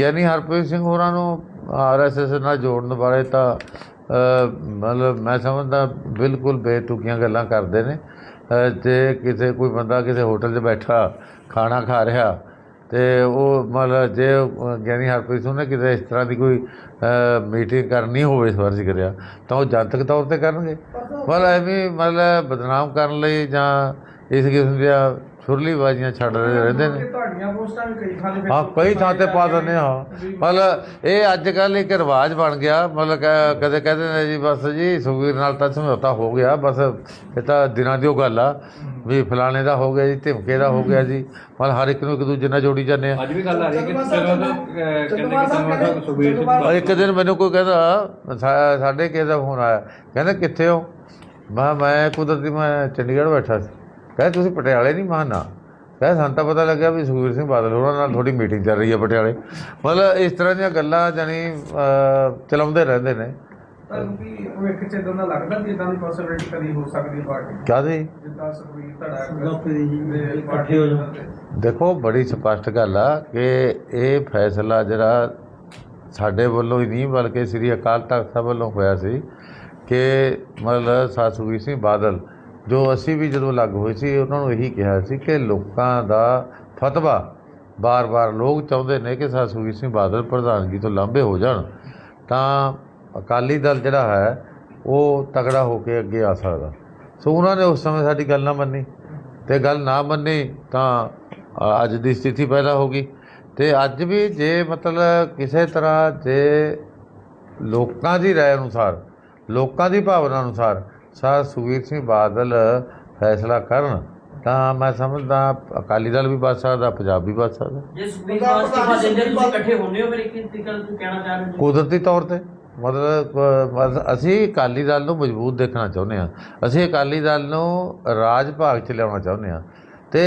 ਗਿਆਨੀ ਹਰਪ੍ਰੀਤ ਸਿੰਘ ਹੋਰਾਂ ਨੂੰ ਆਰਐਸਐਸ ਨਾਲ ਜੋੜਨ ਬਾਰੇ ਤਾਂ ਮਤਲਬ ਮੈਂ ਸਮਝਦਾ ਬਿਲਕੁਲ ਬੇਤੁਕੀਆਂ ਗੱਲਾਂ ਕਰਦੇ ਨੇ। ਤੇ ਕਿਸੇ ਕੋਈ ਬੰਦਾ ਕਿਸੇ ਹੋਟਲ 'ਚ ਬੈਠਾ ਖਾਣਾ ਖਾ ਰਿਹਾ ਤੇ ਉਹ ਮਤਲਬ ਜੇ ਗਿਆਨੀ ਹਰਪ੍ਰੀਤ ਸਿੰਘ ਨੇ ਕਿਤੇ ਇਸ ਤਰ੍ਹਾਂ ਦੀ ਕੋਈ ਮੀਟਿੰਗ ਕਰਨੀ ਹੋਵੇ ਫਰਜ਼ ਕਰਿਆ ਤਾਂ ਉਹ ਜਨਤਕ ਤੌਰ ਤੇ ਕਰਨਗੇ। ਮਤਲਬ ਐਵੇਂ ਮਤਲਬ ਬਦਨਾਮ ਕਰਨ ਲਈ ਜਾਂ ਇਸ ਕਿਸਮ ਦੀਆਂ ਛੁਰਲੀਬਾਜ਼ੀਆਂ ਛੱਡ ਰਹੇ ਰਹਿੰਦੇ ਨੇ। ਤੁਹਾਡੀਆਂ ਪੋਸਟਾਂ ਵੀ ਕਈ ਥਾਂ ਤੇ ਹਾਂ ਕਈ ਥਾਂ ਤੇ ਪਾ ਦਿੰਦੇ ਹਾਂ। ਮਤਲਬ ਇਹ ਅੱਜ ਕੱਲ ਇੱਕ ਰਿਵਾਜ ਬਣ ਗਿਆ। ਮਤਲਬ ਕ- ਕਦੇ ਕਹਿੰਦੇ ਨੇ ਜੀ ਬਸ ਜੀ ਸੁਖਬੀਰ ਨਾਲ ਤਾਂ ਸਮਝੌਤਾ ਹੋ ਗਿਆ। ਬਸ ਇਹ ਤਾਂ ਦਿਨਾਂ ਦੀ ਉਹ ਗੱਲ ਆ ਵੀ ਫਲਾਣੇ ਦਾ ਹੋ ਗਿਆ ਜੀ ਧਮਕੇ ਦਾ ਹੋ ਗਿਆ ਜੀ। ਮਤਲਬ ਹਰ ਇੱਕ ਨੂੰ ਇੱਕ ਦੂਜੇ ਨਾਲ ਜੋੜੀ ਜਾਂਦੇ ਆ। ਅੱਜ ਵੀ ਗੱਲ ਆ ਰਹੀ ਹੈ ਕਿ ਕਹਿੰਦੇ ਕਿ ਚਲੋ ਤਾਂ ਸੁਖਬੀਰ ਸਿੰਘ ਔਰ ਇੱਕ ਦਿਨ ਮੈਨੂੰ ਕੋਈ ਕਹਿੰਦਾ ਸਾਡੇ ਕਿਸੇ ਦਾ ਫੋਨ ਆਇਆ। ਕਹਿੰਦਾ ਕਿੱਥੇ ਹੋ? ਮੈਂ ਮੈਂ ਕੁਦਰਤੀ ਮੈਂ ਚੰਡੀਗੜ੍ਹ ਬੈਠਾ ਸੀ। ਕਹਿੰਦਾ ਤੁਸੀਂ ਪਟਿਆਲੇ ਨਹੀਂ ਮੈਂ ਕਿਹਾ ਨਾ ਕਹਿੰਦਾ ਸਾਨੂੰ ਤਾਂ ਪਤਾ ਲੱਗਿਆ ਵੀ ਸੁਖਬੀਰ ਸਿੰਘ ਬਾਦਲ ਹੋਰਾਂ ਨਾਲ ਥੋੜੀ ਮੀਟਿੰਗ ਚੱਲ ਰਹੀ ਹੈ ਪਟਿਆਲੇ। ਮਤਲਬ ਇਸ ਤਰ੍ਹਾਂ ਦੀਆਂ ਗੱਲਾਂ ਜਾਨੀ ਚਲਾਉਂਦੇ ਰਹਿੰਦੇ ਨੇ। ਤੁਹਾਨੂੰ ਕੀ ਭਵਿੱਖ ਚ ਇਦਾਂ ਦਾ ਲੱਗਦਾ ਕਿ ਇਦਾਂ ਦੀ ਪੋਸਿਬਿਲਿਟੀ ਕਦੀ ਹੋ ਸਕਦੀ ਹੈ ਪਾਰਟੀ ਕਾਹਦੀ? ਜਿੱਦਾਂ ਸੁਖਬੀਰ ਧੜਾ ਇਕੱਠੇ ਹੋ ਜਾਣ ਦੇਖੋ ਬੜੀ ਸਪਸ਼ਟ ਗੱਲ ਆ ਕਿ ਇਹ ਫੈਸਲਾ ਜਿਹੜਾ ਸਾਡੇ ਵੱਲੋਂ ਹੀ ਨਹੀਂ ਬਲਕਿ ਸ੍ਰੀ ਅਕਾਲ ਤਖਤ ਸਾਹਿਬ ਵੱਲੋਂ ਹੋਇਆ ਸੀ ਕਿ ਮਤਲਬ ਸਾ ਸੁਖਬੀਰ ਸਿੰਘ ਬਾਦਲ ਜੋ ਅਸੀਂ ਵੀ ਜਦੋਂ ਲੱਗ ਹੋਏ ਸੀ, ਉਹਨਾਂ ਨੂੰ ਇਹੀ ਕਿਹਾ ਸੀ ਕਿ ਲੋਕਾਂ ਦਾ ਫਤਵਾ, ਬਾਰ-ਬਾਰ ਲੋਕ ਚਾਹੁੰਦੇ ਨੇ ਕਿ ਸਾ ਸੁਖਬੀਰ ਸਿੰਘ ਬਾਦਲ ਪ੍ਰਧਾਨਗੀ ਤੋਂ ਲਾਂਭੇ ਹੋ ਜਾਣ। ਤਾਂ ਅਕਾਲੀ ਦਲ ਜਿਹੜਾ ਹੈ, ਉਹ ਤਗੜਾ ਹੋ ਕੇ ਅੱਗੇ ਆ ਸਕਦਾ। ਸੋ ਉਹਨਾਂ ਨੇ ਉਸ ਸਮੇਂ ਸਾਡੀ ਗੱਲ ਨਾ ਮੰਨੀ। ਤੇ ਗੱਲ ਨਾ ਮੰਨੀ ਤਾਂ ਅੱਜ ਦੀ ਸਥਿਤੀ ਪੈਦਾ ਹੋ ਗਈ। ਤੇ ਅੱਜ ਵੀ ਜੇ ਮਤਲਬ ਕਿਸੇ ਤਰ੍ਹਾਂ ਜੇ ਲੋਕਾਂ ਦੀ ਰਾਏ ਅਨੁਸਾਰ, ਲੋਕਾਂ ਦੀ ਭਾਵਨਾ ਅਨੁਸਾਰ ਸਰ ਸੁਖਬੀਰ ਸਿੰਘ ਬਾਦਲ ਫੈਸਲਾ ਕਰਨ ਤਾਂ ਮੈਂ ਸਮਝਦਾ ਅਕਾਲੀ ਦਲ ਵੀ ਬਚ ਸਕਦਾ ਪੰਜਾਬ ਵੀ ਬਚ ਸਕਦਾ। ਜੇ ਸੁਪਰੀਮ ਕੋਰਟ ਅਸਤੀਫਾ ਦਿੰਦੇ ਤੁਸੀਂ ਇਕੱਠੇ ਹੁੰਦੇ ਹੋ ਮੇਰੇ ਕੀ ਤਰੀਕਾ ਤੁਸੀਂ ਕਹਿਣਾ ਚਾਹ ਰਹੇ ਕੁਦਰਤੀ ਤੌਰ ਤੇ। ਮਤਲਬ ਅਸੀਂ ਅਕਾਲੀ ਦਲ ਨੂੰ ਮਜ਼ਬੂਤ ਦੇਖਣਾ ਚਾਹੁੰਦੇ ਹਾਂ। ਅਸੀਂ ਅਕਾਲੀ ਦਲ ਨੂੰ ਰਾਜ ਭਾਗ ਚ ਲਿਆਉਣਾ ਚਾਹੁੰਦੇ ਹਾਂ। ਤੇ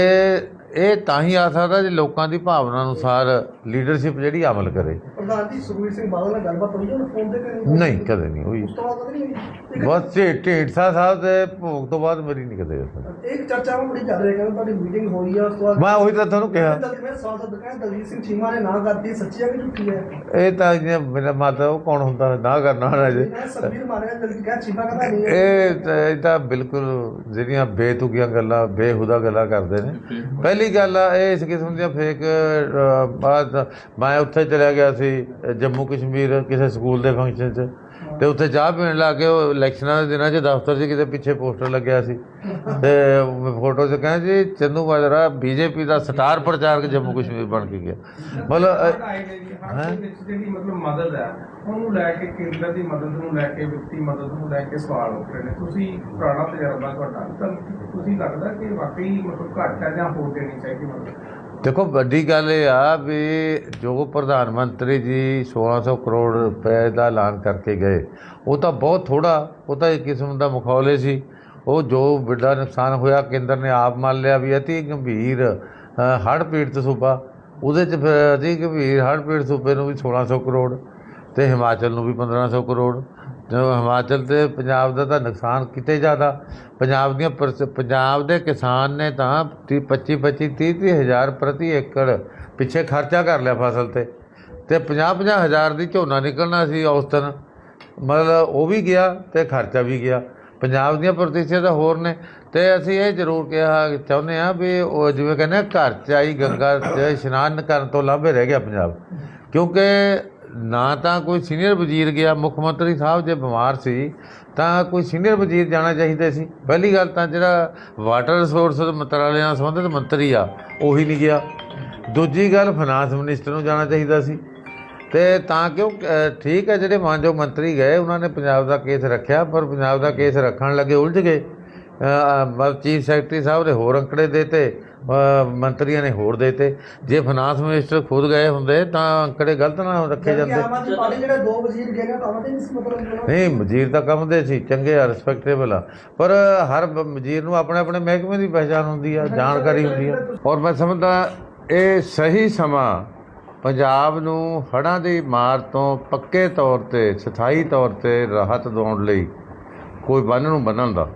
ਇਹ ਤਾਂ ਹੀ ਆ ਸਕਦਾ ਜੇ ਲੋਕਾਂ ਦੀ ਭਾਵਨਾ ਅਨੁਸਾਰ ਲੀਡਰਸ਼ਿਪ ਜਿਹੜੀ ਅਮਲ ਕਰੇ। ਪ੍ਰਧਾਨ ਜੀ ਸੁਖਬੀਰ ਸਿੰਘ ਬਾਦਲ ਨਾਲ ਗੱਲਬਾਤ ਹੋਈ ਉਹਨੇ ਫੋਨ ਤੇ ਕਰੀ ਨਹੀਂ ਕਦੇ ਨਹੀਂ ਹੋਈ। ਉਸ ਤੋਂ ਬਾਅਦ ਕਦੇ ਨਹੀਂ ਹੋਈ? ਬਸ ਢੇ- ਢੇਂਡਸਾ ਸਾਹਿਬ ਦੇ ਭੋਗ ਤੋਂ ਬਾਅਦ ਮੇਰੀ ਨਹੀਂ ਕਦੇ। ਇੱਕ ਚਰਚਾ ਬੜੀ ਚੱਲ ਰਹੀ ਹੈ ਤੁਹਾਡੀ ਮੀਟਿੰਗ ਹੋਈ ਆ ਉਸ ਤੋਂ ਬਾਅਦ ਮੈਂ ਉਹੀ ਤਾਂ ਤੁਹਾਨੂੰ ਕਿਹਾ। ਦਲ ਮੈਂ ਸਾਂਸਦ ਕਹਿੰਦੇ ਦਲਜੀਤ ਸਿੰਘ ਚੀਮਾ ਨੇ ਨਾ ਕਰਤੀ ਸੱਚੀ ਹੈ ਕਿ ਝੂਠੀ ਹੈ ਇਹ ਤਾਂ ਮੇਰਾ ਮਾਤਾ ਉਹ ਕੌਣ ਹੁੰਦਾ ਨਾ ਕਰਨਾ ਹੋਣਾ ਜੇ? ਕਹਿੰਦੇ ਸਬੀਰ ਮਾਰਿਆ ਦਲਜੀਤ ਕਹਿੰਦਾ ਚੀਮਾ ਕਹਿੰਦਾ ਨਹੀਂ ਹੈ। ਇਹ ਤਾਂ- ਇਹ ਤਾਂ ਬਿਲਕੁਲ ਜਿਹੜੀਆਂ ਬੇਤੁਕੀਆਂ ਗੱਲਾਂ ਬੇਹੂਦਾ ਗੱਲਾਂ ਕਰਦੇ ਨੇ। ਪਹਿਲੀ ਗੱਲ ਆ, ਇਹ ਇਸ ਕਿਸਮ ਦੀਆਂ ਫੇਕ ਬਾਤ ਮੈਂ ਉੱਥੇ ਚਲਿਆ ਗਿਆ ਸੀ, ਜੰਮੂ ਕਸ਼ਮੀਰ, ਕਿਸੇ ਸਕੂਲ ਦੇ ਫੰਕਸ਼ਨ 'ਚ। ਤੇ ਉੱਥੇ ਚਾਹ ਪੀਣ ਲਾ ਕੇ ਉਹ ਇਲੈਕਸ਼ਨਾਂ ਦੇ ਦਿਨਾਂ 'ਚ ਦਫ਼ਤਰ 'ਚ ਕਿਤੇ ਪਿੱਛੇ ਪੋਸਟਰ ਲੱਗਿਆ ਸੀ। ਤੇ ਫੋਟੋ 'ਚ ਕਹਿੰਦੇ ਜੀ ਚੰਦੂ ਮਾਜਰਾ ਬੀਜੇਪੀ ਦਾ ਸਟਾਰ ਪ੍ਰਚਾਰਕ ਜੰਮੂ ਕਸ਼ਮੀਰ ਬਣ ਕੇ ਗਿਆ। ਮਤਲਬ ਜਿਹੜੀ ਮਤਲਬ ਮਦਦ ਹੈ ਉਹਨੂੰ ਲੈ ਕੇ ਕੇਂਦਰ ਦੀ ਮਦਦ ਨੂੰ ਲੈ ਕੇ ਵਿਅਕਤੀ ਮਦਦ ਨੂੰ ਲੈ ਕੇ ਸਵਾਲ ਉੱਠ ਰਹੇ ਨੇ। ਤੁਸੀਂ ਪੁਰਾਣਾ ਤਜਰਬਾ ਤੁਹਾਡਾ ਤਾਂ ਤੁਸੀਂ ਲੱਗਦਾ ਕਿ ਵਾਕਈ ਮਤਲਬ ਘੱਟ ਹੈ ਜਾਂ ਹੋਰ ਦੇਣੀ ਚਾਹੀਦੀ ਮਦਦ? ਦੇਖੋ, ਵੱਡੀ ਗੱਲ ਇਹ ਆ ਵੀ ਜੋ ਪ੍ਰਧਾਨ ਮੰਤਰੀ ਜੀ 1600 ਕਰੋੜ ਰੁਪਏ ਦਾ ਐਲਾਨ ਕਰਕੇ ਗਏ, ਉਹ ਤਾਂ ਬਹੁਤ ਥੋੜਾ ਉਹ ਤਾਂ ਇੱਕ ਕਿਸਮ ਦਾ ਮੁਖੌਲੇ ਸੀ। ਉਹ ਜੋ ਵੱਡਾ ਨੁਕਸਾਨ ਹੋਇਆ, ਕੇਂਦਰ ਨੇ ਆਪ ਮੰਨ ਲਿਆ ਵੀ ਅਤੀ ਗੰਭੀਰ ਹੜ੍ਹ ਪੀੜਤ ਸੂਬਾ। ਉਹਦੇ ਚ ਫਿਰ ਅਤੀ ਗੰਭੀਰ ਹੜ੍ਹ ਪੀੜਤ ਸੂਬੇ ਨੂੰ ਵੀ 1600 ਕਰੋੜ ਤੇ ਹਿਮਾਚਲ ਨੂੰ ਵੀ 1500 ਕਰੋੜ। ਹਿਮਾਚਲ ਤੇ ਪੰਜਾਬ ਦਾ ਤਾਂ ਨੁਕਸਾਨ ਕਿਤੇ ਜ਼ਿਆਦਾ। ਪੰਜਾਬ ਦੀਆਂ ਪਰਸ- ਪੰਜਾਬ ਦੇ ਕਿਸਾਨ ਨੇ ਤਾਂ 25 25 30 30 ਹਜ਼ਾਰ ਪ੍ਰਤੀ ਏਕੜ ਪਿੱਛੇ ਖਰਚਾ ਕਰ ਲਿਆ ਫਸਲ ਤੇ। ਤੇ 50 50 ਹਜ਼ਾਰ ਦੀ ਝੋਨਾ ਨਿਕਲਣਾ ਸੀ ਔਸਤਨ ਮਤਲਬ ਉਹ ਵੀ ਗਿਆ ਤੇ ਖਰਚਾ ਵੀ ਗਿਆ। ਪੰਜਾਬ ਦੀਆਂ ਪ੍ਰਤੀਸ਼ਤਾਂ ਹੋਰ ਨੇ। ਤੇ ਅਸੀਂ ਇਹ ਜ਼ਰੂਰ ਕਿਹਾ ਚਾਹੁੰਦੇ ਆ ਵੀ ਉਹ ਜਿਵੇਂ ਕਹਿੰਦੇ ਘਰ ਚ ਆਈ ਗੰਗਾ 'ਚ ਇਸ਼ਨਾਨ ਕਰਨ ਤੋਂ ਲਾਭੇ ਰਹਿ ਗਿਆ ਪੰਜਾਬ। ਕਿਉਂਕਿ ਨਾ ਤਾਂ ਕੋਈ ਸੀਨੀਅਰ ਵਜ਼ੀਰ ਗਿਆ ਮੁੱਖ ਮੰਤਰੀ ਸਾਹਿਬ ਜੇ ਬਿਮਾਰ ਸੀ ਤਾਂ ਕੋਈ ਸੀਨੀਅਰ ਵਜ਼ੀਰ ਜਾਣਾ ਚਾਹੀਦਾ ਸੀ। ਪਹਿਲੀ ਗੱਲ ਤਾਂ ਜਿਹੜਾ ਵਾਟਰ ਰਿਸੋਰਸ ਮੰਤਰਾਲੇ ਨਾਲ ਸੰਬੰਧਿਤ ਮੰਤਰੀ ਆ ਉਹੀ ਨਹੀਂ ਗਿਆ। ਦੂਜੀ ਗੱਲ ਫਾਈਨਾਂਸ ਮਿਨਿਸਟਰ ਨੂੰ ਜਾਣਾ ਚਾਹੀਦਾ ਸੀ। ਤੇ ਤਾਂ ਕਿਉਂ ਅ, ਠੀਕ ਹੈ ਜਿਹੜੇ ਮਾਨਯੋਗ ਮੰਤਰੀ ਗਏ ਉਹਨਾਂ ਨੇ ਪੰਜਾਬ ਦਾ ਕੇਸ ਰੱਖਿਆ ਪਰ ਪੰਜਾਬ ਦਾ ਕੇਸ ਰੱਖਣ ਲੱਗੇ ਉਲਝ ਗਏ। ਚੀਫ ਸੈਕਟਰੀ ਸਾਹਿਬ ਨੇ ਹੋਰ ਅੰਕੜੇ ਦੇਤੇ ਮੰਤਰੀਆਂ ਨੇ ਹੋਰ ਦੇਤੇ ਜੇ ਫਾਈਨਾਂਸ ਮਿਨਿਸਟਰ ਖੁਦ ਗਏ ਹੁੰਦੇ ਤਾਂ ਅੰਕੜੇ ਗਲਤ ਨਾ ਰੱਖੇ ਜਾਂਦੇ ਨਹੀਂ ਵਜ਼ੀਰ ਤਾਂ ਕੰਮ ਦੇ ਸੀ ਚੰਗੇ ਆ ਰਿਸਪੈਕਟੇਬਲ ਆ। ਪਰ ਹਰ ਵਜ਼ੀਰ ਨੂੰ ਆਪਣੇ ਆਪਣੇ ਮਹਿਕਮੇ ਦੀ ਪਛਾਣ ਹੁੰਦੀ ਆ ਜਾਣਕਾਰੀ ਹੁੰਦੀ ਆ। ਔਰ ਮੈਂ ਸਮਝਦਾ ਇਹ ਸਹੀ ਸਮਾਂ ਪੰਜਾਬ ਨੂੰ ਹੜ੍ਹਾਂ ਦੀ ਮਾਰ ਤੋਂ ਪੱਕੇ ਤੌਰ ਤੇ ਸਥਾਈ ਤੌਰ ਤੇ ਰਾਹਤ ਦਿਵਾਉਣ ਲਈ ਕੋਈ ਬੰਨ ਨੂੰ ਬੰਨਣ ਦਾ।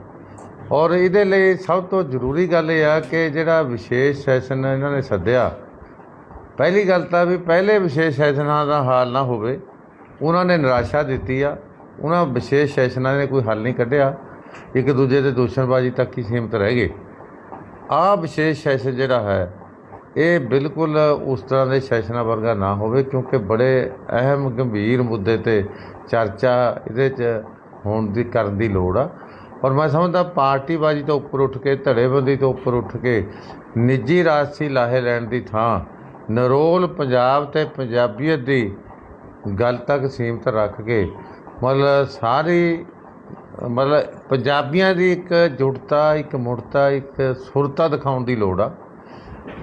ਔਰ ਇਹਦੇ ਲਈ ਸਭ ਤੋਂ ਜ਼ਰੂਰੀ ਗੱਲ ਇਹ ਆ ਕਿ ਜਿਹੜਾ ਵਿਸ਼ੇਸ਼ ਸੈਸ਼ਨ ਇਹਨਾਂ ਨੇ ਸੱਦਿਆ, ਪਹਿਲੀ ਗੱਲ ਤਾਂ ਵੀ ਪਹਿਲੇ ਵਿਸ਼ੇਸ਼ ਸੈਸ਼ਨਾਂ ਦਾ ਹਾਲ ਨਾ ਹੋਵੇ, ਉਹਨਾਂ ਨੇ ਨਿਰਾਸ਼ਾ ਦਿੱਤੀ ਆ, ਉਹਨਾਂ ਵਿਸ਼ੇਸ਼ ਸੈਸ਼ਨਾਂ ਨੇ ਕੋਈ ਹੱਲ ਨਹੀਂ ਕੱਢਿਆ, ਇੱਕ ਦੂਜੇ ਦੇ ਦੂਸ਼ਣਬਾਜ਼ੀ ਤੱਕ ਹੀ ਸੀਮਤ ਰਹਿ ਗਏ। ਆਹ ਵਿਸ਼ੇਸ਼ ਸੈਸ਼ਨ ਜਿਹੜਾ ਹੈ, ਇਹ ਬਿਲਕੁਲ ਉਸ ਤਰ੍ਹਾਂ ਦੇ ਸੈਸ਼ਨਾਂ ਵਰਗਾ ਨਾ ਹੋਵੇ, ਕਿਉਂਕਿ ਬੜੇ ਅਹਿਮ ਗੰਭੀਰ ਮੁੱਦੇ ਤੇ ਚਰਚਾ ਇਹਦੇ 'ਚ ਹੋਣ ਦੀ ਕਰਨ ਦੀ ਲੋੜ ਆ। ਔਰ ਮੈਂ ਸਮਝਦਾ ਪਾਰਟੀਬਾਜ਼ੀ ਤੋਂ ਉੱਪਰ ਉੱਠ ਕੇ, ਧੜੇਬੰਦੀ ਤੋਂ ਉੱਪਰ ਉੱਠ ਕੇ, ਨਿੱਜੀ ਰਾਜਸੀ ਲਾਹੇ ਲੈਣ ਦੀ ਥਾਂ, ਨਰੋਲ ਪੰਜਾਬ ਤੇ ਪੰਜਾਬੀਅਤ ਦੀ ਗੱਲ ਤੱਕ ਸੀਮਤ ਰੱਖ ਕੇ, ਮਤਲਬ ਸਾਰੀ, ਮਤਲਬ ਪੰਜਾਬੀਆਂ ਦੀ ਇੱਕ ਜੁੜਤਾ, ਇੱਕ ਮੁੜਤਾ, ਇੱਕ ਸੁਰਤਾ ਦਿਖਾਉਣ ਦੀ ਲੋੜ ਆ।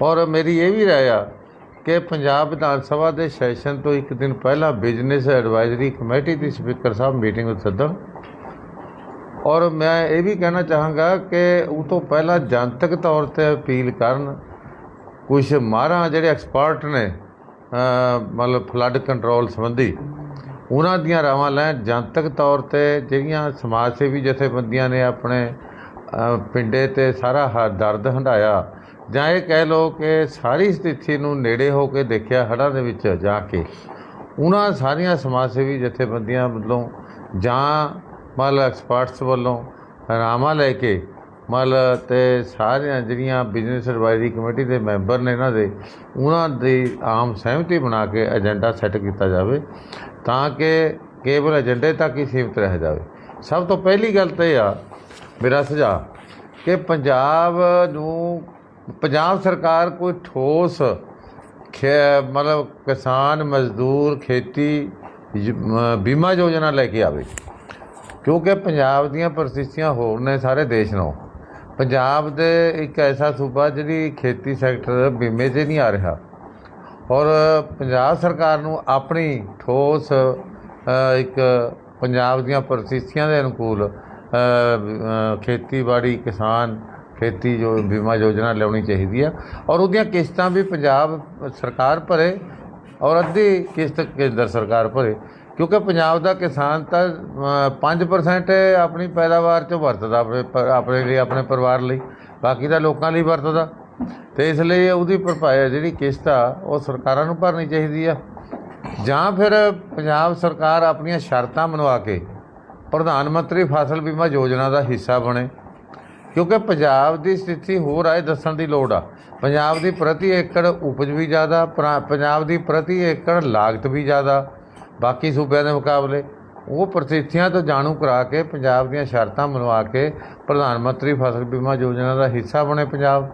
ਔਰ ਮੇਰੀ ਇਹ ਵੀ ਰਾਏ ਆ ਕਿ ਪੰਜਾਬ ਵਿਧਾਨ ਸਭਾ ਦੇ ਸੈਸ਼ਨ ਤੋਂ ਇੱਕ ਦਿਨ ਪਹਿਲਾਂ ਬਿਜ਼ਨਸ ਐਡਵਾਈਜ਼ਰੀ ਕਮੇਟੀ ਦੀ ਸਪੀਕਰ ਸਾਹਿਬ ਮੀਟਿੰਗ ਸੱਦਣ ਔਰ ਮੈਂ ਇਹ ਵੀ ਕਹਿਣਾ ਚਾਹਾਂਗਾ ਕਿ ਉਹ ਤੋਂ ਪਹਿਲਾਂ ਜਨਤਕ ਤੌਰ ਤੇ ਅਪੀਲ ਕਰਨ ਕੁਝ ਮਾਹਰਾਂ ਜਿਹੜੇ ਐਕਸਪਰਟ ਨੇ ਮਤਲਬ ਫਲੱਡ ਕੰਟਰੋਲ ਸੰਬੰਧੀ, ਉਹਨਾਂ ਦੀਆਂ ਰਾਵਾਂ ਲੈਣ। ਜਨਤਕ ਤੌਰ ਤੇ ਜਿਹੜੀਆਂ ਸਮਾਜ ਸੇਵੀ ਜਥੇਬੰਦੀਆਂ ਨੇ ਆਪਣੇ ਪਿੰਡੇ ਤੇ ਸਾਰਾ ਹ, ਦਰਦ ਹੰਢਾਇਆ, ਜਾਂ ਇਹ ਕਹਿ ਲਓ ਕਿ ਸਾਰੀ ਸਥਿਤੀ ਨੂੰ ਨੇੜੇ ਹੋ ਕੇ ਦੇਖਿਆ, ਹੜ੍ਹਾਂ ਦੇ ਵਿੱਚ ਜਾ ਕੇ, ਉਹਨਾਂ ਸਾਰੀਆਂ ਸਮਾਜ ਸੇਵੀ ਜਥੇਬੰਦੀਆਂ ਵੱਲੋਂ ਜਾਂ ਮਤਲਬ ਐਕਸਪਰਟਸ ਵੱਲੋਂ ਰਾਵਾਂ ਲੈ ਕੇ ਮਤਲਬ ਤੇ ਸਾਰੀਆਂ ਜਿਹੜੀਆਂ ਬਿਜ਼ਨਸ ਐਡਵਾਈਜ਼ਰੀ ਕਮੇਟੀ ਦੇ ਮੈਂਬਰ ਨੇ ਇਹਨਾਂ ਦੇ, ਉਹਨਾਂ ਦੀ ਆਮ ਸਹਿਮਤੀ ਬਣਾ ਕੇ ਏਜੰਡਾ ਸੈੱਟ ਕੀਤਾ ਜਾਵੇ ਤਾਂ ਕਿ ਕੇਵਲ ਏਜੰਡੇ ਤੱਕ ਹੀ ਸੀਮਿਤ ਰਹਿ ਜਾਵੇ। ਸਭ ਤੋਂ ਪਹਿਲੀ ਗੱਲ ਤਾਂ ਇਹ ਆ, ਮੇਰਾ ਸੁਝਾਅ ਕਿ ਪੰਜਾਬ ਨੂੰ, ਪੰਜਾਬ ਸਰਕਾਰ ਕੋਈ ਠੋਸ ਖੇ, ਮਤਲਬ ਕਿਸਾਨ ਮਜ਼ਦੂਰ ਖੇਤੀ ਬੀਮਾ ਯੋਜਨਾ ਲੈ ਕੇ ਆਵੇ। ਕਿਉਂਕਿ ਪੰਜਾਬ ਦੀਆਂ ਪ੍ਰਸਥਿਤੀਆਂ ਹੋਰ ਨੇ ਸਾਰੇ ਦੇਸ਼ ਨਾਲੋਂ। ਪੰਜਾਬ ਦੇ ਇੱਕ ਐਸਾ ਸੂਬਾ ਜਿਹੜੀ ਖੇਤੀ ਸੈਕਟਰ ਬੀਮੇ 'ਤੇ ਨਹੀਂ ਆ ਰਿਹਾ। ਔਰ ਪੰਜਾਬ ਸਰਕਾਰ ਨੂੰ ਆਪਣੀ ਠੋਸ ਇੱਕ ਪੰਜਾਬ ਦੀਆਂ ਪ੍ਰਸਥਿਤੀਆਂ ਦੇ ਅਨੁਕੂਲ ਖੇਤੀਬਾੜੀ ਕਿਸਾਨ ਖੇਤੀ ਜੋ, ਬੀਮਾ ਯੋਜਨਾ ਲਿਆਉਣੀ ਚਾਹੀਦੀ ਆ। ਔਰ ਉਹਦੀਆਂ ਕਿਸ਼ਤਾਂ ਵੀ ਪੰਜਾਬ ਸਰਕਾਰ ਭਰੇ ਔਰ ਅੱਧੀ ਕਿਸ਼ਤ ਕੇਂਦਰ ਸਰਕਾਰ ਭਰੇ। ਕਿਉਂਕਿ ਪੰਜਾਬ ਦਾ ਕਿਸਾਨ ਤਾਂ ਅ, 5% ਆਪਣੀ ਪੈਦਾਵਾਰ ਚੋਂ ਵਰਤਦਾ ਆਪਣੇ ਆਪਣੇ ਲਈ ਆਪਣੇ ਪਰਿਵਾਰ ਲਈ। ਬਾਕੀ ਤਾਂ ਲੋਕਾਂ ਲਈ ਵਰਤਦਾ। ਤੇ ਇਸ ਲਈ ਉਹਦੀ ਭਰਪਾਈ ਜਿਹੜੀ ਕਿਸ਼ਤ ਆ ਉਹ ਸਰਕਾਰਾਂ ਨੂੰ ਭਰਨੀ ਚਾਹੀਦੀ ਆ। ਜਾਂ ਫਿਰ ਪੰਜਾਬ ਸਰਕਾਰ ਆਪਣੀਆਂ ਸ਼ਰਤਾਂ ਬਣਵਾ ਕੇ ਪ੍ਰਧਾਨ ਮੰਤਰੀ ਫਸਲ ਬੀਮਾ ਯੋਜਨਾ ਦਾ ਹਿੱਸਾ ਬਣੇ। ਕਿਉਂਕਿ ਪੰਜਾਬ ਦੀ ਸਥਿਤੀ ਹੋਰ ਆਏ ਦੱਸਣ ਦੀ ਲੋੜ ਆ। ਪੰਜਾਬ ਦੀ ਪ੍ਰਤੀ ਏਕੜ ਉਪਜ ਵੀ ਜ਼ਿਆਦਾ ਪੰਜਾਬ ਦੀ ਪ੍ਰਤੀ ਏਕੜ ਲਾਗਤ ਵੀ ਜ਼ਿਆਦਾ। ਬਾਕੀ ਸੂਬਿਆਂ ਦੇ ਮੁਕਾਬਲੇ। ਉਹ ਪ੍ਰਸਥਿਤੀਆਂ ਤੋਂ ਜਾਣੂ ਕਰਾ ਕੇ ਪੰਜਾਬ ਦੀਆਂ ਸ਼ਰਤਾਂ ਮਨਵਾ ਕੇ ਪ੍ਰਧਾਨ ਮੰਤਰੀ ਫਸਲ ਬੀਮਾ ਯੋਜਨਾ ਦਾ ਹਿੱਸਾ ਬਣੇ ਪੰਜਾਬ।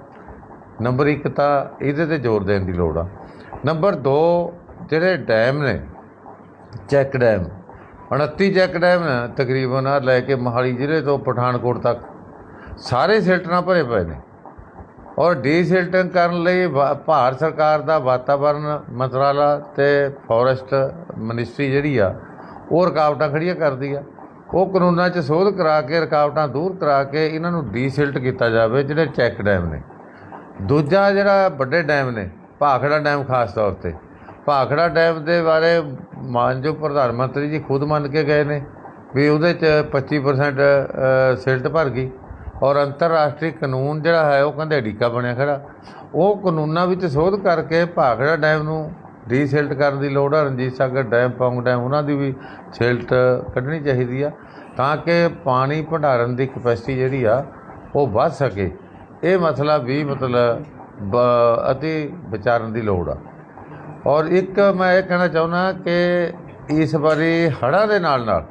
ਨੰਬਰ 1 ਤਾਂ ਇਹਦੇ ਤੇ ਜ਼ੋਰ ਦੇਣ ਦੀ ਲੋੜ ਆ। ਨੰਬਰ 2 ਜਿਹੜੇ ਡੈਮ ਨੇ, ਚੈੱਕ ਡੈਮ 29 ਚੈੱਕ ਡੈਮ ਤਕਰੀਬਨ ਆ ਲੈ ਕੇ ਮੋਹਾਲੀ ਜ਼ਿਲ੍ਹੇ ਤੋਂ ਪਠਾਨਕੋਟ ਤੱਕ। ਸਾਰੇ ਸਿਲਟਰਾਂ ਭਰੇ ਪਏ ਨੇ। ਔਰ ਡੀਸਿਲਟਿੰਗ ਕਰਨ ਲਈ ਵਾ- ਭਾਰਤ ਸਰਕਾਰ ਦਾ ਵਾਤਾਵਰਣ ਮੰਤਰਾਲਾ ਤੇ ਫੋਰੈਸਟ ਮਿਨਿਸਟਰੀ ਜਿਹੜੀ ਆ, ਉਹ ਰੁਕਾਵਟਾਂ ਖੜੀਆਂ ਕਰਦੀ ਆ। ਉਹ ਕਾਨੂੰਨਾਂ 'ਚ ਸੋਧ ਕਰਾ ਕੇ, ਰੁਕਾਵਟਾਂ ਦੂਰ ਕਰਾ ਕੇ ਇਹਨਾਂ ਨੂੰ ਡੀਸਿਲਟ ਕੀਤਾ ਜਾਵੇ, ਜਿਹੜੇ ਚੈੱਕ ਡੈਮ ਨੇ। ਦੂਜਾ ਜਿਹੜਾ ਵੱਡੇ ਡੈਮ ਨੇ, ਭਾਖੜਾ ਡੈਮ ਖਾਸ ਤੌਰ ਤੇ। ਭਾਖੜਾ ਡੈਮ ਦੇ ਬਾਰੇ ਮਾਨਯੋਗ ਪ੍ਰਧਾਨ ਮੰਤਰੀ ਜੀ ਖੁਦ ਮੰਨ ਕੇ ਗਏ ਨੇ ਵੀ ਉਹਦੇ 'ਚ 25% ਸਿਲਟ ਭਰ ਗਈ। ਔਰ ਅੰਤਰਰਾਸ਼ਟਰੀ ਕਾਨੂੰਨ ਜਿਹੜਾ ਹੈ, ਉਹ ਕਹਿੰਦੇ ਅੜਿੱਕਾ ਬਣਿਆ ਖੜਾ। ਉਹ ਕਾਨੂੰਨਾਂ ਵਿੱਚ ਸੋਧ ਕਰਕੇ ਭਾਖੜਾ ਡੈਮ ਨੂੰ ਰੀਸਿਲਟ ਕਰਨ ਦੀ ਲੋੜ ਆ। ਰਣਜੀਤ ਸਾਗਰ ਡੈਮ, ਪੌਂਗ ਡੈਮ, ਉਹਨਾਂ ਦੀ ਵੀ ਸਿਲਟ ਕੱਢਣੀ ਚਾਹੀਦੀ ਆ, ਤਾਂ ਕਿ ਪਾਣੀ ਭੰਡਾਰਨ ਦੀ ਕਪੈਸਿਟੀ ਜਿਹੜੀ ਆ, ਉਹ ਵੱਧ ਸਕੇ। ਇਹ ਮਸਲਾ ਵੀ ਮਤਲਬ ਬ- ਅਤੀ ਵਿਚਾਰਨ ਦੀ ਲੋੜ ਆ। ਔਰ ਇੱਕ ਮੈਂ ਇਹ ਕਹਿਣਾ ਚਾਹੁੰਦਾ ਕਿ ਇਸ ਵਾਰੀ ਹੜ੍ਹਾਂ ਦੇ ਨਾਲ ਨਾਲ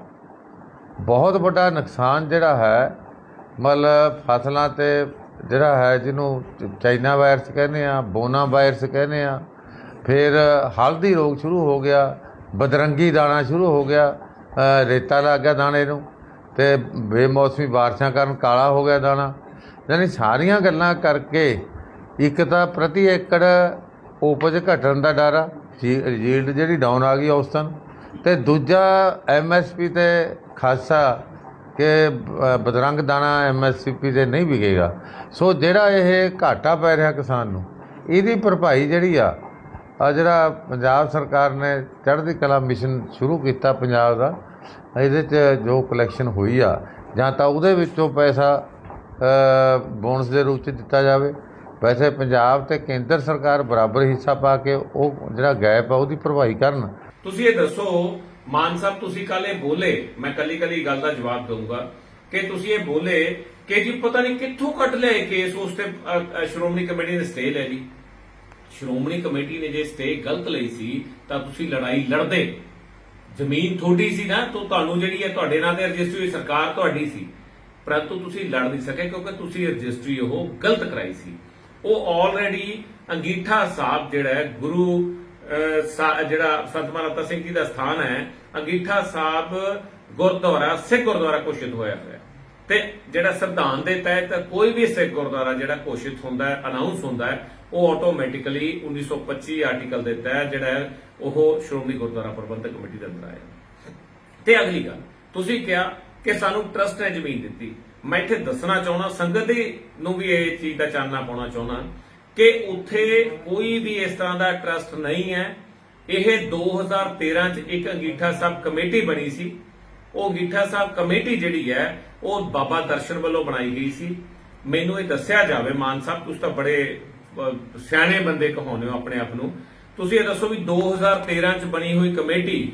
ਬਹੁਤ ਵੱਡਾ ਨੁਕਸਾਨ ਜਿਹੜਾ ਹੈ ਮਤਲਬ ਫਸਲਾਂ ਤੇ ਜਿਹੜਾ ਹੈ ਜਿਹਨੂੰ ਚ- ਚਾਈਨਾ ਵਾਇਰਸ ਕਹਿੰਦੇ ਆ, ਬੋਨਾ ਵਾਇਰਸ ਕਹਿੰਦੇ ਆ, ਫਿਰ ਹਲਦੀ ਰੋਗ ਸ਼ੁਰੂ ਹੋ ਗਿਆ, ਬਦਰੰਗੀ ਦਾਣਾ ਸ਼ੁਰੂ ਹੋ ਗਿਆ ਰੇਤਾ ਲੱਗ ਗਿਆ ਦਾਣੇ ਨੂੰ ਤੇ ਬੇਮੌਸਮੀ ਬਾਰਿਸ਼ਾਂ ਕਾਰਨ ਕਾਲਾ ਹੋ ਗਿਆ ਦਾਣਾ। ਯਾਨੀ ਸਾਰੀਆਂ ਗੱਲਾਂ ਕਰਕੇ ਇੱਕ ਤਾਂ ਪ੍ਰਤੀ ਏਕੜ ਉਪਜ ਘਟਣ ਦਾ ਡਰ ਆ ਜੀਲਡ ਜਿਹੜੀ ਡਾਊਨ ਆ ਗਈ ਔਸਤਨ ਤੇ ਦੂਜਾ ਐਮਐਸਪੀ ਤੇ ਖਾਸਾ ਕਿ ਬਦਰੰਗ ਦਾਣਾ ਐਮਐਸਪੀ ਤੇ ਨਹੀਂ ਵਿਕੇਗਾ। ਸੋ ਜਿਹੜਾ ਇਹ ਘਾਟਾ ਪੈ ਰਿਹਾ ਕਿਸਾਨ ਨੂੰ, ਇਹਦੀ ਭਰਪਾਈ ਜਿਹੜੀ ਆ ਆ ਜਿਹੜਾ ਪੰਜਾਬ ਸਰਕਾਰ ਨੇ ਚੜ੍ਹਦੀ ਕਲਾ ਮਿਸ਼ਨ ਸ਼ੁਰੂ ਕੀਤਾ ਪੰਜਾਬ ਦਾ, ਇਹਦੇ 'ਚ ਜੋ ਕਲੈਕਸ਼ਨ ਹੋਈ ਆ, ਜਾਂ ਤਾਂ ਉਹਦੇ ਵਿੱਚੋਂ ਪੈਸਾ ਬੋਨਸ ਦੇ ਰੂਪ 'ਚ ਦਿੱਤਾ ਜਾਵੇ। ਵੈਸੇ ਪੰਜਾਬ ਤੇ ਕੇਂਦਰ ਸਰਕਾਰ ਬਰਾਬਰ ਹਿੱਸਾ ਪਾ ਕੇ ਉਹ ਜਿਹੜਾ ਗੈਪ ਆ, ਉਹਦੀ ਭਰਪਾਈ ਕਰਨ। ਤੁਸੀਂ ਇਹ ਦੱਸੋ ਮਾਨ ਸਾਹਿਬ, ਤੁਸੀਂ ਕੱਲ ਇਹ ਬੋਲੇ, ਮੈਂ ਕੱਲੀ ਕੱਲੀ ਗੱਲ ਦਾ ਜਵਾਬ ਦਊਂਗਾ ਕਿ ਤੁਸੀਂ ਇਹ ਬੋਲੇ ਕਿ ਜੀ ਪਤਾ ਨਹੀਂ ਕਿੱਥੋਂ ਕੱਢ ਲਿਆ ਕੇਸ ਉਸ ਤੇ ਸ਼੍ਰੋਮਣੀ ਕਮੇਟੀ ਨੇ ਸਟੇ ਲੈ ਲਈ। ਸ਼੍ਰੋਮਣੀ ਕਮੇਟੀ ਨੇ ਜੇ ਸਟੇ ਗਲਤ ਲਈ ਸੀ, ਤਾਂ ਤੁਸੀਂ ਲੜਾਈ ਲੜਦੇ। ਜ਼ਮੀਨ ਤੁਹਾਡੀ ਸੀ ਨਾ, ਤਾਂ ਤੁਹਾਨੂੰ ਜਿਹੜੀ ਹੈ ਤੁਹਾਡੇ ਨਾਂ ਤੇ ਰਜਿਸਟਰੀ ਹੋਈ, ਸਰਕਾਰ ਤੁਹਾਡੀ ਸੀ। ਪਰੰਤੂ ਤੁਸੀਂ ਲੜ ਨਹੀਂ ਸਕੇ ਕਿਉਂਕਿ ਤੁਸੀਂ ਰਜਿਸਟਰੀ ਉਹ ਗਲਤ ਕਰਾਈ ਸੀ। ਉਹ ਆਲਰੇਡੀ ਅੰਗੀਠਾ ਸਾਹਿਬ ਜਿਹੜਾ ਹੈ, ਗੁਰੂ ਜਿਹੜਾ ਸੰਤ ਮਹਾਰਾਜ ਸਿੰਘ ਜੀ ਦਾ ਸਥਾਨ ਹੈ, ਅੰਗੀਠਾ ਸਾਹਿਬ ਗੁਰਦੁਆਰਾ, ਸਿੱਖ ਗੁਰਦੁਆਰਾ ਘੋਸ਼ਿਤ ਹੋਇਆ ਹੋਇਆ। ਤੇ ਜਿਹੜਾ ਸੰਵਿਧਾਨ ਦੇ ਤਹਿਤ ਕੋਈ ਵੀ ਸਿੱਖ ਗੁਰਦੁਆਰਾ ਜਿਹੜਾ ਘੋਸ਼ਿਤ ਹੁੰਦਾ ਹੈ ਅਨਾਉਂਸ ਹੁੰਦਾ ਹੈ, ਉਹ ਆਟੋਮੈਟਿਕਲੀ 1925 ਆਰਟੀਕਲ ਦੇ ਤਹਿਤ ਜਿਹੜਾ ਹੈ, ਉਹ ਸ਼੍ਰੋਮਣੀ ਗੁਰਦੁਆਰਾ ਪ੍ਰਬੰਧਕ ਕਮੇਟੀ ਦੇ ਅੰਦਰ ਆਇਆ। ਤੇ ਅਗਲੀ ਗੱਲ, ਤੁਸੀਂ ਕਿਹਾ ਕਿ ਸਾਨੂੰ ਟਰਸਟ ਨੇ ਜ਼ਮੀਨ ਦਿੱਤੀ। ਮੈਂ ਇੱਥੇ ਦੱਸਣਾ ਚਾਹੁੰਦਾ, ਸੰਗਤ ਦੀ ਨੂੰ ਵੀ ਇਹ ਚੀਜ਼ ਦਾ ਚਾਨਣਾ ਪਾਉਣਾ ਚਾਹੁੰਦਾ। ਕਿ ਉੱਥੇ ਕੋਈ ਵੀ ਇਸ ਤਰ੍ਹਾਂ ਦਾ ਟਰਸਟ ਨਹੀਂ ਹੈ। ਇਹ 2013 ਚ ਇੱਕ ਅੰਗੀਠਾ ਸਾਹਿਬ ਕਮੇਟੀ ਬਣੀ ਸੀ। ਉਹ ਅੰਗੀਠਾ ਸਾਹਿਬ ਕਮੇਟੀ ਜਿਹੜੀ ਹੈ, ਉਹ ਬਾਬਾ ਦਰਸ਼ਨ ਵੱਲੋਂ ਬਣਾਈ ਗਈ ਸੀ। ਮੈਨੂੰ ਇਹ ਦੱਸਿਆ ਜਾਵੇ, ਮਾਨ ਸਾਹਿਬ, ਤੁਸੀਂ ਤਾਂ ਬੜੇ ਸਿਆਣੇ ਬੰਦੇ ਕਹਾਉਂਦੇ ਹੋ ਆਪਣੇ ਆਪ ਨੂੰ। ਤੁਸੀਂ ਇਹ ਦੱਸੋ ਵੀ 2013 ਚ ਬਣੀ ਹੋਈ ਕਮੇਟੀ,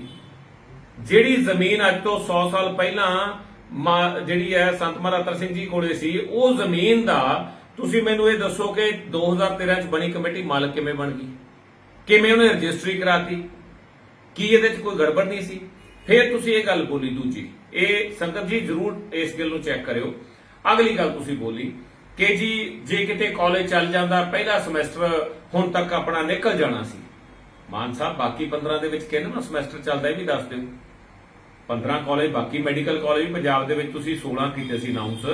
ਜਿਹੜੀ ਜ਼ਮੀਨ ਅੱਜ ਤੋਂ 100 ਸਾਲ ਪਹਿਲਾਂ ਮਾ- ਜਿਹੜੀ ਹੈ ਸੰਤ ਮਹਾਰਾਤਰ ਸਿੰਘ ਜੀ ਕੋਲੇ ਸੀ, ਉਹ ਜ਼ਮੀਨ ਦਾ ਤੁਸੀਂ ਮੈਨੂੰ ਇਹ ਦੱਸੋ ਕਿ 2013 ਚ ਬਣੀ ਕਮੇਟੀ ਮਾਲਕ ਕਿਵੇਂ ਬਣ ਗਈ? ਕਿਵੇਂ ਉਹਨੇ ਰਜਿਸਟਰੀ ਕਰਾਤੀ? ਕੀ ਇਹਦੇ 'ਚ ਕੋਈ ਗੜਬੜ ਨਹੀਂ ਸੀ? ਫਿਰ ਤੁਸੀਂ ਇਹ ਗੱਲ ਬੋਲੀ ਦੂਜੀ। ਇਹ ਸੰਗਤ ਜੀ ਜ਼ਰੂਰ ਇਸ ਗੱਲ ਨੂੰ ਚੈੱਕ ਕਰਿਓ। ਅਗਲੀ ਗੱਲ ਤੁਸੀਂ ਬੋਲੀ ਕਿ ਜੀ, ਜੇ ਕਿਤੇ ਕਾਲਜ ਚੱਲ ਜਾਂਦਾ, ਪਹਿਲਾ ਸਮੈਸਟਰ ਹੁਣ ਤੱਕ ਆਪਣਾ ਨਿਕਲ ਜਾਣਾ ਸੀ। ਮਾਨ ਸਾਹਿਬ, ਬਾਕੀ 15 ਦੇ ਵਿੱਚ ਕਿੰਨਾ ਸਮੈਸਟਰ ਚੱਲਦਾ ਇਹ ਵੀ ਦੱਸ ਦਿਓ। 15 ਕਾਲਜ ਬਾਕੀ ਮੈਡੀਕਲ ਕਾਲਜ ਵੀ ਪੰਜਾਬ ਦੇ ਵਿੱਚ ਤੁਸੀਂ 16 ਕੀਤੇ ਸੀ ਅਨਾਉਂਸ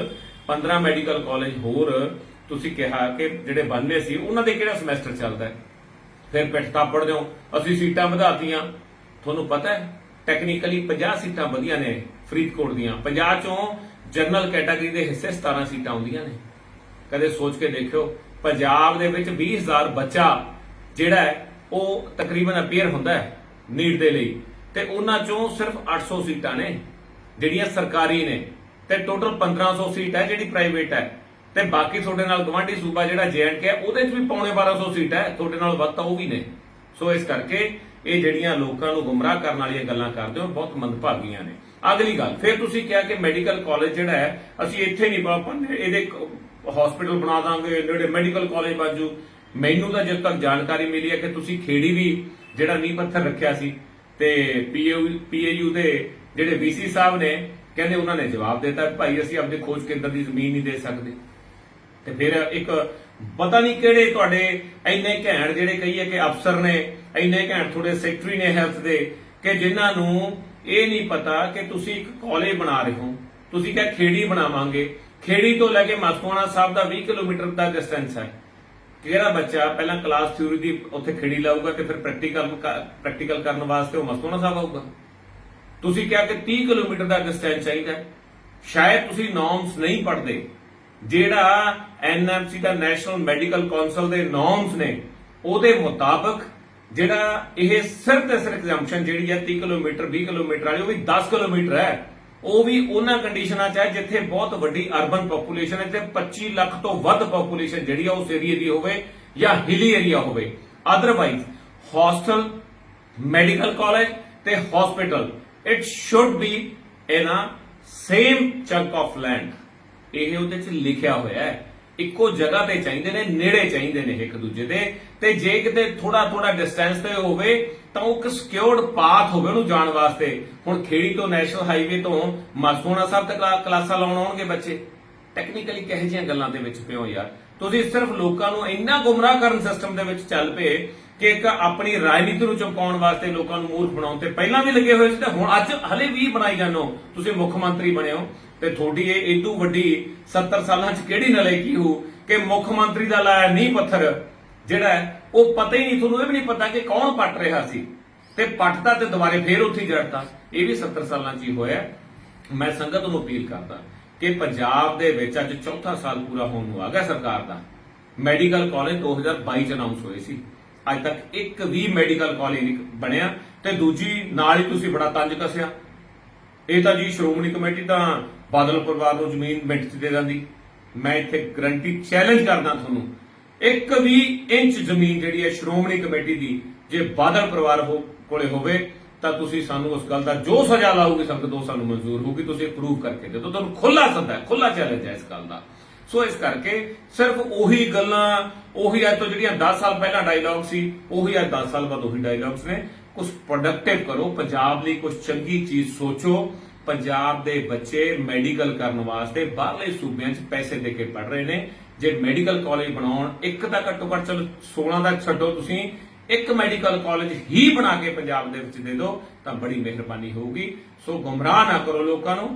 15 ਮੈਡੀਕਲ ਕਾਲਜ ਹੋਰ ਤੁਸੀਂ ਕਿਹਾ ਕਿ ਜਿਹੜੇ ਬਣਨੇ ਸੀ, ਉਹਨਾਂ ਦੇ ਕਿਹੜਾ ਸਮੈਸਟਰ ਚੱਲਦਾ ਹੈ? ਫਿਰ ਪਿੱਠ ਤਾਪੜ ਦਿਓ। ਅਸੀਂ ਸੀਟਾਂ ਵਧਾਤੀਆਂ। ਤੁਹਾਨੂੰ ਪਤਾ ਹੈ ਟੈਕਨੀਕਲੀ 50 ਸੀਟਾਂ ਵਧੀਆਂ ਨੇ ਫਰੀਦਕੋਟ ਦੀਆਂ। 50 ਚੋਂ ਜਨਰਲ ਕੈਟਾਗਰੀ ਦੇ ਹਿੱਸੇ 17 ਸੀਟਾਂ ਆਉਂਦੀਆਂ ਨੇ। ਕਦੇ ਸੋਚ ਕੇ ਦੇਖਿਓ, ਪੰਜਾਬ ਦੇ ਵਿੱਚ 20000 ਬੱਚਾ ਜਿਹੜਾ ਹੈ, ਉਹ ਤਕਰੀਬਨ ਅਪੀਅਰ ਹੁੰਦਾ ਹੈ ਨੀਟ ਦੇ ਲਈ। ਤੇ ਉਹਨਾਂ ਚੋਂ ਸਿਰਫ 800 ਸੀਟਾਂ ਨੇ, ਜਿਹੜੀਆਂ ਸਰਕਾਰੀ ਨੇ। ਤੇ ਟੋਟਲ 1500 ਸੀਟ ਹੈ ਜਿਹੜੀ ਪ੍ਰਾਈਵੇਟ ਹੈ। ਤੇ ਬਾਕੀ ਤੁਹਾਡੇ ਨਾਲ ਗਵਾਂਢੀ ਸੂਬਾ ਜਿਹੜਾ ਜੇਐਂਡਕੇ ਹੈ, ਉਹਦੇ 'ਚ ਵੀ ਪੌਣੇ 1200 ਸੀਟ ਹੈ, ਤੁਹਾਡੇ ਨਾਲ ਵੱਧ ਤਾਂ ਉਹ ਵੀ ਨੇ। ਸੋ ਇਸ ਕਰਕੇ ਇਹ ਜਿਹੜੀਆਂ ਲੋਕਾਂ ਨੂੰ ਗੁੰਮਰਾਹ ਕਰਨ ਵਾਲੀਆਂ ਗੱਲਾਂ ਕਰਦੇ ਹੋ, ਬਹੁਤ ਮੰਦਭਾਗੀਆਂ ਨੇ। ਅਗਲੀ ਗੱਲ, ਫਿਰ ਤੁਸੀਂ ਕਿਹਾ ਕਿ ਮੈਡੀਕਲ ਕਾਲਜ ਜਿਹੜਾ ਹੈ, ਅਸੀਂ ਇੱਥੇ ਨਹੀਂ ਪਾਉਂਦੇ, ਇਹਦੇ ਹਸਪੀਟਲ ਬਣਾ ਦਾਂਗੇ, ਨੇੜੇ ਮੈਡੀਕਲ ਕਾਲਜ ਬਾਜੂ ਮੈਨੂੰ ਤਾਂ ਜਦ ਤੱਕ ਜਾਣਕਾਰੀ ਮਿਲੀ ਹੈ ਕਿ ਤੁਸੀਂ ਖੇੜੀ ਵੀ ਜਿਹੜਾ ਨੀਂਹ ਪੱਥਰ ਰੱਖਿਆ ਸੀ ਤੇ ਪੀਏਯੂ ਪੀਏਯੂ ਦੇ ਜਿਹੜੇ ਵੀਸੀ ਸਾਹਿਬ ਨੇ, ਕਹਿੰਦੇ ਉਹਨਾਂ ਨੇ ਜਵਾਬ ਦਿੱਤਾ, ਭਾਈ, ਅਸੀਂ ਆਪਣੇ ਖੋਜ ਕੇਂਦਰ ਦੀ ਜ਼ਮੀਨ ਨਹੀਂ ਦੇ ਸਕਦੇ। ਤੇ ਫਿਰ ਇੱਕ ਪਤਾ ਨਹੀਂ ਕਿਹੜੇ ਤੁਹਾਡੇ ਇੰਨੇ ਘੈਂਟ ਜਿਹੜੇ ਕਹੀਏ ਕਿ ਅਫਸਰ ਨੇ, ਇੰਨੇ ਘੈਂਟ ਤੁਹਾਡੇ ਸੈਕਟਰੀ ਨੇ ਹੈਲਥ ਦੇ, ਕਿ ਜਿਨ੍ਹਾਂ ਨੂੰ ਇਹ ਨਹੀਂ ਪਤਾ ਕਿ ਤੁਸੀਂ ਇੱਕ ਕਾਲਜ ਬਣਾ ਰਹੇ ਹੋ। ਤੁਸੀਂ ਕਿਹਾ ਖੇੜੀ ਬਣਾਵਾਂਗੇ। ਖੇੜੀ ਤੋਂ ਲੈ ਕੇ ਮਸਕੋਣਾ ਸਾਹਿਬ ਦਾ 20 ਕਿਲੋਮੀਟਰ ਦਾ ਡਿਸਟੈਂਸ ਹੈ। ਕਿਹੜਾ ਬੱਚਾ ਪਹਿਲਾਂ ਕਲਾਸ ਥਿਊਰੀ ਦੀ ਉੱਥੇ ਖੇੜੀ ਲਾਊਗਾ ਤੇ ਫਿਰ ਪ੍ਰੈਕਟੀਕਲ ਪ੍ਰੈਕਟੀਕਲ ਕਰਨ ਵਾਸਤੇ ਉਹ ਮਸਕੋਣਾ ਸਾਹਿਬ ਆਊਗਾ। ਤੁਸੀਂ ਕਿਹਾ ਕਿ 30 ਕਿਲੋਮੀਟਰ ਦਾ ਡਿਸਟੈਂਸ ਚਾਹੀਦਾ ਸ਼ਾਇਦ ਤੁਸੀਂ ਨੋਰਮਸ ਨਹੀਂ ਪੜ੍ਹਦੇ। ਜਿਹੜਾ ਐਨਐਮਸੀ ਦਾ ਨੈਸ਼ਨਲ ਮੈਡੀਕਲ ਕਾਉਂਸਲ ਦੇ ਨੋਰਮਸ ਨੇ, ਉਹਦੇ ਮੁਤਾਬਕ ਜਿਹੜਾ ਇਹ ਸਿਰਫ ਤੇ ਸਿਰਫ ਐਗਜ਼ੈਂਪਸ਼ਨ ਜਿਹੜੀ ਹੈ 30 ਕਿਲੋਮੀਟਰ 20 ਕਿਲੋਮੀਟਰ ਵਾਲੀ, ਉਹ ਵੀ 10 ਕਿਲੋਮੀਟਰ ਹੈ। ਉਹ ਵੀ ਉਹਨਾਂ ਕੰਡੀਸ਼ਨਾਂ 'ਚ ਹੈ ਜਿੱਥੇ ਬਹੁਤ ਵੱਡੀ ਅਰਬਨ ਪੋਪੂਲੇਸ਼ਨ ਹੈ ਤੇ 25 ਲੱਖ ਤੋਂ ਵੱਧ ਪੋਪੂਲੇਸ਼ਨ ਜਿਹੜੀ ਆ ਉਸ ਏਰੀਆ ਦੀ ਹੋਵੇ ਜਾਂ ਹਿਲੀ ਏਰੀਆ ਹੋਵੇ। ਅਦਰਵਾਈਜ਼ ਹੌਸਟਲ, ਮੈਡੀਕਲ ਕਾਲਜ ਤੇ hospital it should be in a same chunk of land ਇਹ ਉਹਦੇ ਚ ਲਿਖਿਆ ਹੋਇਆ ਹੈ। ਇੱਕੋ ਜਗ੍ਹਾ ਤੇ ਚਾਹੀਦੇ ਨੇ, ਨੇੜੇ ਚਾਹੀਦੇ ਨੇ ਇੱਕ ਦੂਜੇ ਦੇ। ਤੇ ਜੇ ਕਿਤੇ ਥੋੜਾ ਥੋੜਾ ਡਿਸਟੈਂਸ ਤੇ ਹੋਵੇ, ਤਾਂ ਉਹ ਇੱਕ ਸਿਕਿਉਰਡ ਪਾਥ ਹੋਵੇ ਉਹਨੂੰ ਜਾਣ ਵਾਸਤੇ। ਹੁਣ ਖੇੜੀ ਤੋਂ ਨੈਸ਼ਨਲ ਹਾਈਵੇ ਤੋਂ ਮਸਕੋਣਾ ਸਾਹਿਬ ਤੱਕ ਕਲਾਸਾਂ ਲਾਉਣ ਆਉਣਗੇ ਬੱਚੇ। ਟੈਕਨੀਕਲੀ ਕਿਹੋ ਜਿਹੀਆਂ ਗੱਲਾਂ ਦੇ ਵਿੱਚ ਪਿਓ ਯਾਰ? ਤੁਸੀਂ ਸਿਰਫ ਲੋਕਾਂ ਨੂੰ ਇੰਨਾ ਗੁੰਮਰਾਹ ਕਰਨ ਸਿਸਟਮ ਦੇ ਵਿੱਚ ਚੱਲ ਪਏ ਕਿ ਇੱਕ ਆਪਣੀ ਰਾਜਨੀਤੀ ਨੂੰ ਚਮਕਾਉਣ ਵਾਸਤੇ ਲੋਕਾਂ ਨੂੰ ਮੂਰਖ ਬਣਾਉਣ ਤੇ ਪਹਿਲਾਂ ਵੀ ਲੱਗੇ ਹੋਏ ਸੀ ਤੇ ਹੁਣ ਅੱਜ ਹਲੇ ਵੀ ਬਣਾਈ ਜਾਂਦੇ ਹੋ ਤੁਸੀਂ ਮੁੱਖ ਮੰਤਰੀ ਬਣੇ ਹੋ। ਤੇ ਤੁਹਾਡੀ ਇਹ ਏਦੂ ਵੱਡੀ 70 ਸਾਲਾਂ 'ਚ ਕਿਹੜੀ ਨਲਾਇਕੀ ਹੋ ਕਿ ਮੁੱਖ ਮੰਤਰੀ ਦਾ ਲਾਇਆ ਨਹੀਂ ਪੱਥਰ? ਜਿਹੜਾ ਉਹ ਪਤਾ ਹੀ ਨਹੀਂ, ਤੁਹਾਨੂੰ ਇਹ ਵੀ ਨਹੀਂ ਪਤਾ ਕਿ ਕੌਣ ਪੱਟ ਰਿਹਾ ਸੀ। ਤੇ ਪੱਟਦਾ ਤੇ ਦੁਬਾਰੇ ਫੇਰ ਉੱਥੇ ਹੀ ਇਹ ਵੀ 70 ਸਾਲਾਂ 'ਚ ਹੀ ਹੋਇਆ। ਮੈਂ ਸੰਗਤ ਨੂੰ ਅਪੀਲ ਕਰਦਾ ਕਿ ਪੰਜਾਬ ਦੇ ਵਿੱਚ ਅੱਜ ਚੌਥਾ ਸਾਲ ਪੂਰਾ ਹੋਣ ਨੂੰ ਆ ਗਿਆ ਸਰਕਾਰ ਦਾ। ਮੈਡੀਕਲ ਕਾਲਜ 2022 ਚ ਅਨਾਉਂਸ ਹੋਏ ਸੀ। ਅੱਜ ਤੱਕ ਇੱਕ ਵੀ ਮੈਡੀਕਲ ਕਾਲਜ ਬਣਿਆ ਤੇ ਦੂਜੀ ਨਾਲ ਹੀ ਤੁਸੀਂ ਬੜਾ ਤੰਜ ਕੱਸਿਆ। ਇਹ ਤਾਂ ਜੀ ਸ਼੍ਰੋਮਣੀ ਕਮੇਟੀ ਤਾਂ ਬਾਦਲ ਪਰਿਵਾਰ ਨੂੰ ਜ਼ਮੀਨ ਮਿੰਟ 'ਚ ਦੇ ਦਿੰਦੀ। ਮੈਂ ਇੱਥੇ ਗਰੰਟੀ ਚੈਲੰਜ ਕਰਦਾ ਤੁਹਾਨੂੰ। ਇੱਕ ਵੀ ਇੰਚ ਜ਼ਮੀਨ ਜਿਹੜੀ ਹੈ ਸ਼੍ਰੋਮਣੀ ਕਮੇਟੀ ਦੀ, ਜੇ ਬਾਦਲ ਪਰਿਵਾਰ ਕੋਲੇ ਹੋਵੇ, ਤਾਂ ਤੁਸੀਂ ਸਾਨੂੰ ਉਸ ਗੱਲ ਦਾ ਜੋ ਸਜ਼ਾ ਲਾਓਗੇ ਸੰਗਤ ਦੋ ਸਾਨੂੰ ਮਨਜ਼ੂਰ ਹੋਊਗੀ। ਤੁਸੀਂ ਪ੍ਰੂਵ ਕਰਕੇ ਦਿਓ। ਤੁਹਾਨੂੰ ਖੁੱਲਾ ਸੱਦਾ ਹੈ ਖੁੱਲਾ ਚੈਲੰਜ ਹੈ ਇਸ ਗੱਲ ਦਾ। ਸੋ ਇਸ ਕਰਕੇ ਸਿਰਫ ਉਹੀ ਗੱਲਾਂ, ਉਹੀ ਅੱਜ ਤੋਂ ਜਿਹੜੀਆਂ 10 ਸਾਲ ਪਹਿਲਾਂ ਡਾਇਲੌਗ ਸੀ, ਉਹੀ ਅੱਜ 10 ਸਾਲ ਬਾਅਦ ਉਹੀ ਡਾਇਲੌਗਸ ਨੇ। ਕੁਝ ਪ੍ਰੋਡਕਟਿਵ ਕਰੋ, ਪੰਜਾਬ ਲਈ ਕੁਝ ਚੰਗੀ ਚੀਜ਼ ਸੋਚੋ। ਪੰਜਾਬ ਦੇ ਬੱਚੇ ਮੈਡੀਕਲ ਕਰਨ ਵਾਸਤੇ ਬਾਹਰਲੇ ਸੂਬਿਆਂ 'ਚ ਪੈਸੇ ਦੇ ਕੇ ਪੜ ਰਹੇ ਨੇ। ਜੇ ਮੈਡੀਕਲ ਕਾਲਜ ਬਣਾਉਣ, ਇੱਕ ਤਾਂ ਘੱਟੋ ਘੱਟ ਚਲੋ 16 ਦਾ ਛੱਡੋ ਤੁਸੀਂ, ਇੱਕ ਮੈਡੀਕਲ ਕਾਲਜ ਹੀ ਬਣਾ ਕੇ ਪੰਜਾਬ ਦੇ ਵਿੱਚ ਦੇ ਦਿਓ, ਤਾਂ ਬੜੀ ਮਿਹਰਬਾਨੀ ਹੋਊਗੀ। ਸੋ ਗੁੰਮਰਾਹ ਨਾ ਕਰੋ ਲੋਕਾਂ ਨੂੰ।